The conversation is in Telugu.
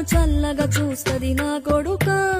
చల్లగా చూస్తది నా కొడుకా.